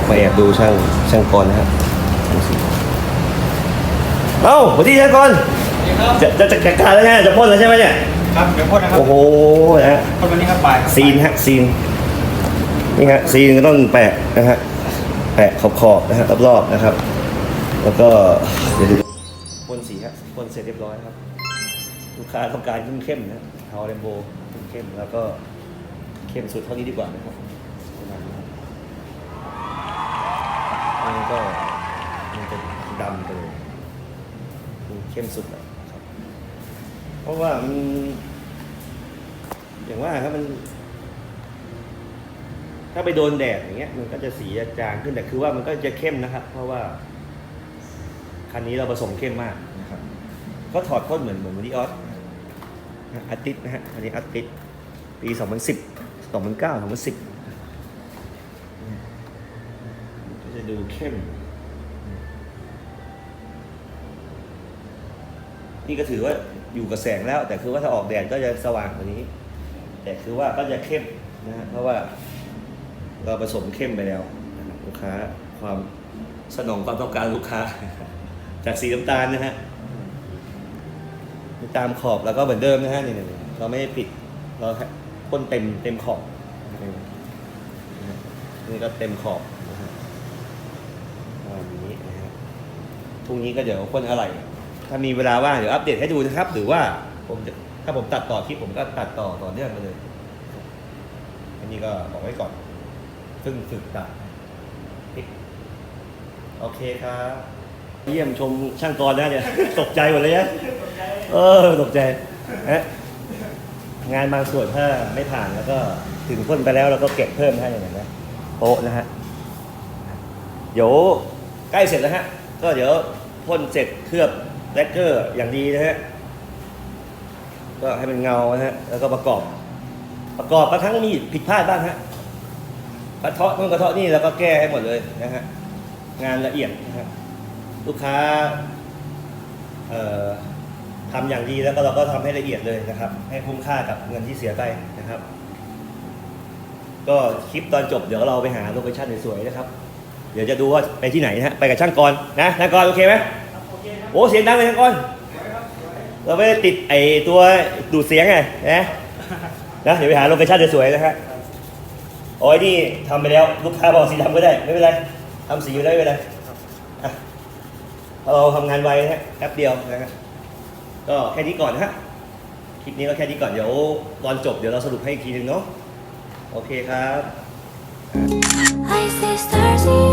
ครับมาแอบดูช่างช่างกรนะครับช่างสีเอ้าสวัสดีช่างกรนี่ครับจะจะจะจัดการแล้วใช่ไหมจะพ่นแล้วใช่ไหมเนี่ยครับเดี๋ยวพ่นนะครับโอ้โหนะฮะพ่นวันนี้ครับบ่ายครับซีนฮะซีนนี่ฮะซีนก็ต้องแปะนะฮะแปะขอบขอบๆนะฮะรอบๆนะครับ แล้วก็เดี๋ยวดูพ่นสีฮะพ่นเสร็จเรียบร้อยครับลูกค้าต้องการเข้มๆนะเทาเรนโบว์เข้มๆแล้วก็เข้มสุดเท่านี้ดีกว่านะครับประ มันก็มันจะดำไปเลยมันเข้มสุดแล้วครับ เพราะว่ามันอย่างว่าครับมัน ถ้าไปโดนแดดอย่างเงี้ย มันก็จะสีจะจางขึ้นแต่คือว่ามันก็จะเข้มนะครับ เพราะว่า คันนี้เราผสมเข้มมากนะครับก็ถอดพ่นเหมือนเหมือนวันดีออสอาทิตย์นะฮะอันนี้อาทิตย์ปี 2010 2009 2010ก็จะ ดูเข้ม นี่ก็ถือว่าอยู่กับแสงแล้ว แต่คือว่าถ้าออกแดดก็จะสว่างกว่านี้ แต่คือว่าก็จะเข้มนะฮะเพราะว่าเราผสมเข้มไปแล้วลูกค้าความสนองความต้องการลูกค้า จากสีน้ำตาลนะฮะตามขอบแล้วก็เหมือนเดิมนะฮะนี่เราไม่ได้ปิดเราพ่นเต็มเต็มขอบนี่ก็เต็มขอบ ประมาณนี้นะฮะพรุ่งนี้ก็เดี๋ยวพ่นอะไร ถ้ามีเวลาว่างเดี๋ยวอัปเดตให้ดูนะครับ หรือว่าผมจะถ้าผมตัดต่อคลิปผมก็ตัดต่อต่อเนื่องไปเลย อันนี้ก็บอกไว้ก่อน ซึ่งฝึกตัดโอเคครับเยี่ยมชมช่างกรนะเนี่ย ตกใจหมดเลยนะเออตกใจฮะงานบางส่วนถ้าไม่ผ่านแล้วก็ถึงพ่นไปแล้วเราก็เก็บเพิ่มให้อย่างนี้นะโป๊ะนะฮะเดี๋ยว ใกล้เสร็จแล้วฮะ ก็เดี๋ยวพ่นเสร็จเคลือบแลกเกอร์อย่างดีนะฮะ ก็ให้มันเงานะฮะ แล้วก็ประกอบ ประกอบกระทั่งมีผิดพลาดบ้างฮะ กระเทาะนู่นกระเทาะนี่แล้วก็แก้ให้หมดเลยนะฮะ งานละเอียดนะฮะ ลูกค้าเอ่อทำอย่างดีแล้วก็เราก็ทำให้ละเอียดเลยนะครับ ให้คุ้มค่ากับเงินที่เสียไปนะครับ ก็คลิปตอนจบเดี๋ยวเราไปหาโลเคชั่นสวยๆนะครับ เดี๋ยวจะดูว่าไปที่ไหนนะฮะไปกับช่างกรนะช่างกรโอเคไหมโอ้เสียงดังเลยช่างกรเราไม่ได้ติดไอตัวดูดเสียงไงนะนะเดี๋ยวไปหาโลเคชั่นสวยๆนะฮะโอ้ยนี่ทำไปแล้วลูกค้าบอกสีดำก็ได้ไม่เป็นไรทำสีอยู่ได้ไม่เป็นไรอะเราทำงานไวนะฮะแป๊บเดียวนะฮะก็แค่นี้ก่อนนะฮะคลิปนี้ก็แค่นี้ก่อนเดี๋ยวตอนจบเดี๋ยวเราสรุปให้อีกทีหนึงเนาะโอเคครับ I say